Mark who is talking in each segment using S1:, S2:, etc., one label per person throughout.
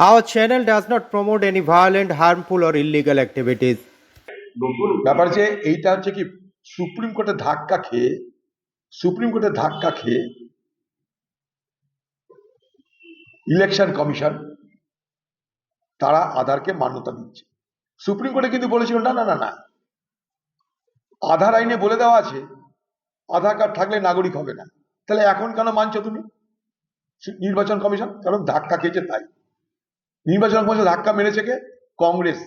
S1: Our channel does not promote any violent, harmful, or illegal activities.
S2: ব্যাপার যে এইটা হচ্ছে কি সুপ্রিম কোর্টে ধাক্কা খেয়ে সুপ্রিম কোর্টে ধাক্কা খেয়ে ইলেকশন কমিশন তারা আধারকে মান্যতা দিচ্ছে। সুপ্রিম কোর্টে কিন্তু বলেছিল না না না না। আধার আইনে বলে দেওয়া আছে আধার কার্ড থাকলে নাগরিক হবে না। তাহলে এখন কেন মানছো তুমি? নির্বাচন কমিশন কারণ ধাক্কা খেয়েছে তাই? নির্বাচন কমিশন ধাক্কা মেরেছে কে? কংগ্রেস।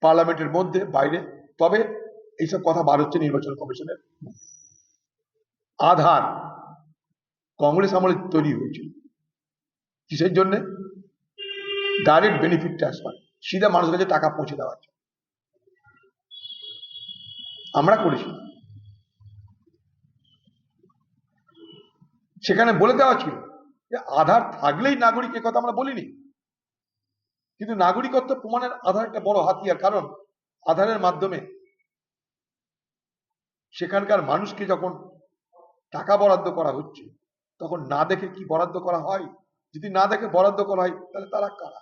S2: পার্লামেন্টের মধ্যে, বাইরে। তবে এইসব কথা বার হচ্ছে নির্বাচন কমিশনের। আধার কংগ্রেস আমলে তৈরি হয়েছিল কিসের জন্য? ডাইরেক্ট বেনিফিট ট্রান্সফার সিধা মানুষের কাছে টাকা পৌঁছে জন্য। আমরা করেছি। সেখানে বলে দেওয়া ছিল আধার থাকলেই নাগরিক এ কথা আমরা বলিনি। কিন্তু নাগরিকত্ব প্রমাণের আধার একটা বড় হাতিয়ার, কারণ আধারের মাধ্যমে সেখানকার মানুষকে যখন টাকা বরাদ্দ করা হচ্ছে, তখন না দেখে কি বরাদ্দ করা হয়? যদি না দেখে বরাদ্দ করা হয়, তাহলে তারা কারা?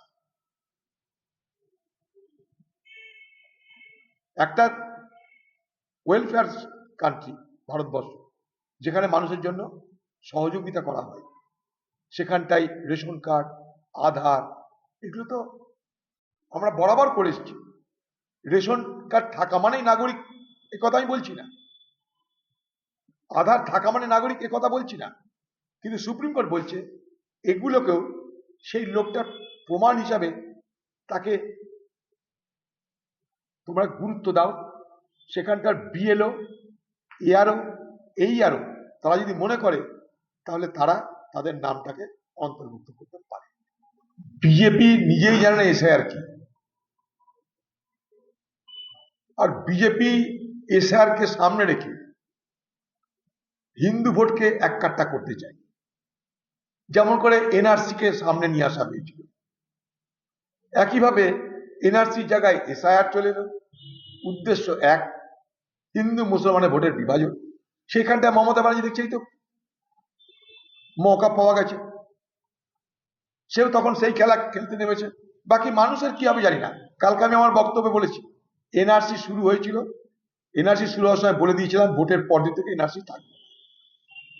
S2: একটা ওয়েলফেয়ার কান্ট্রি ভারতবর্ষ, যেখানে মানুষের জন্য সহযোগিতা করা হয়। সেখানটাই রেশন কার্ড, আধার, এগুলো তো আমরা বরাবর করে এসেছি। রেশন কার্ড থাকা মানেই নাগরিক এ কথা আমি বলছি না। আধার থাকা মানে নাগরিক এ কথা বলছি না। কিন্তু সুপ্রিম কোর্ট বলছে, এগুলোকেও সেই লোকটার প্রমাণ হিসাবে তাকে তোমরা গুরুত্ব দাও। সেখানকার বিএলও এআরও এই আরও তারা যদি মনে করে, তাহলে তারা তাদের নামটাকে অন্তর্ভুক্ত করতে পারে। বিজেপি নিজেই জানে এসআইআর কি। আর বিজেপি এসআর কে সামনে রেখে হিন্দু ভোটকে এক কাট্টা করতে চায়। যেমন করে এনআরসি কে সামনে নিয়ে আসা হয়েছিল। একইভাবে এনআরসির জায়গায় এসআইআর চলে এলো। উদ্দেশ্য এক, হিন্দু মুসলমানের ভোটের বিভাজন। সেখানটা মমতা ব্যানার্জি দেখছেই তো। মৌকা পাওয়া গেছে। সেও তখন সেই খেলা খেলতে নেমেছে। বাকি মানুষের কি হবে জানি না। কালকে আমি আমার বক্তব্যে বলেছি, এনআরসি শুরু হয়েছিল। এনআরসি শুরু হওয়ার সময় বলে দিয়েছিলাম, ভোটের পরদিন থেকে এনআরসি থাকবে।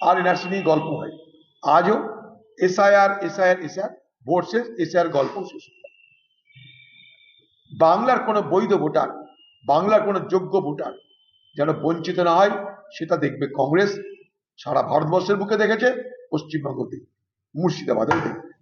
S2: আর এনআরসি নিয়ে গল্প হয়। আজও এসআইআর এসআইআর এসআইআর, ভোট শেষ, এসআইআর গল্প শেষ। বাংলার কোনো বৈধ ভোটার, বাংলার কোনো যোগ্য ভোটার যেন বঞ্চিত না হয়, সেটা দেখবে কংগ্রেস। সারা ভারতবর্ষের বুকে দেখেছে। পশ্চিমবঙ্গ দেখবে মুর্শিদাবাদেও দেখবে